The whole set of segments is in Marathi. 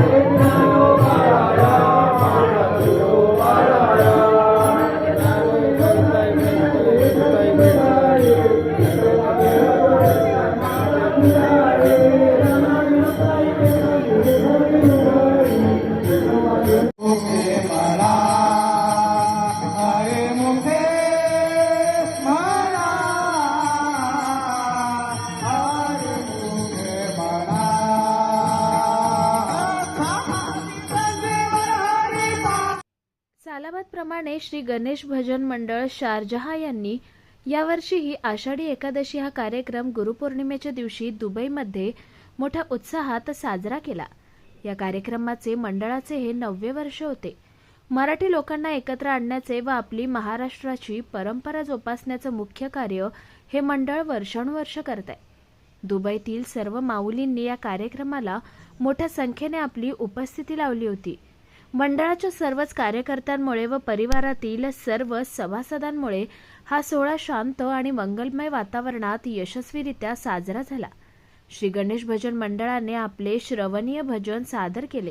Música सालाबादप्रमाणे श्री गणेश भजन मंडळ शारजहा यांनी यावर्षीही आषाढी एकादशी हा कार्यक्रम गुरुपौर्णिमेच्या दिवशी दुबईमध्ये मोठ्या उत्साहात साजरा केला. या कार्यक्रमाचे मंडळाचे हे नववे वर्ष होते. मराठी लोकांना एकत्र आणण्याचे व आपली महाराष्ट्राची परंपरा जोपासण्याचं मुख्य कार्य हे मंडळ वर्षानुवर्ष करत आहे दुबईतील सर्व माऊलींनी या कार्यक्रमाला मोठ्या संख्येने आपली उपस्थिती लावली होती. मंडळाच्या सर्वच कार्यकर्त्यांमुळे व परिवारातील सर्व सभासदांमुळे हा सोहळा शांत आणि मंगलमय वातावरणात यशस्वीरित्या साजरा झाला. श्री गणेश भजन मंडळाने आपले श्रवणीय भजन सादर केले.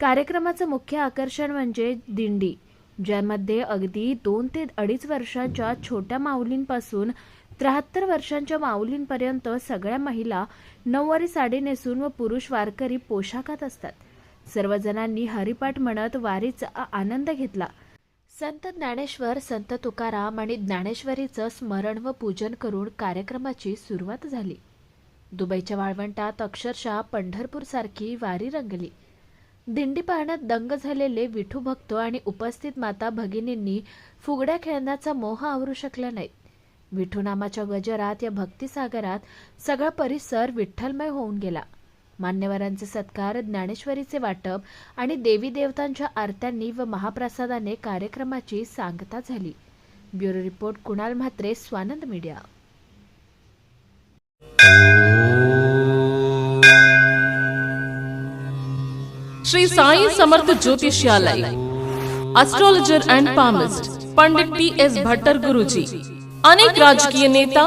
कार्यक्रमाचं मुख्य आकर्षण म्हणजे दिंडी ज्यामध्ये अगदी दोन ते अडीच वर्षांच्या छोट्या माऊलींपासून त्र्याहत्तर वर्षांच्या माऊलींपर्यंत सगळ्या महिला नऊवारी साडी नेसून व पुरुष वारकरी पोशाखात असतात. सर्वजणांनी हरिपाठ म्हणत वारीचा आनंद घेतला. संत ज्ञानेश्वर संत तुकाराम आणि ज्ञानेश्वरीचं स्मरण व पूजन करून कार्यक्रमाची सुरुवात झाली. दुबईच्या वाळवंटात अक्षरशः पंढरपूरसारखी वारी रंगली. दिंडी पाहण्यात दंग झालेले विठू भक्त आणि उपस्थित माता भगिनींनी फुगड्या खेळण्याचा मोह आवरू शकला नाहीत विठू नामाच्या गजरात या भक्तिसागरात सगळा परिसर विठ्ठलमय होऊन गेला. मान्यवरांचे सत्कार ज्ञानेश्वरीचे वाटप आणि देवी देवतांच्या आरत्यांनी व महाप्रसादाने कार्यक्रमाची सांगता झाली. Bureau report Kunal Mhatre Swanand media. Shri Sai Samarth Jyotishalaya astrologer and palmist Pandit T S Bhattar Guruji अनेक राजकीय नेता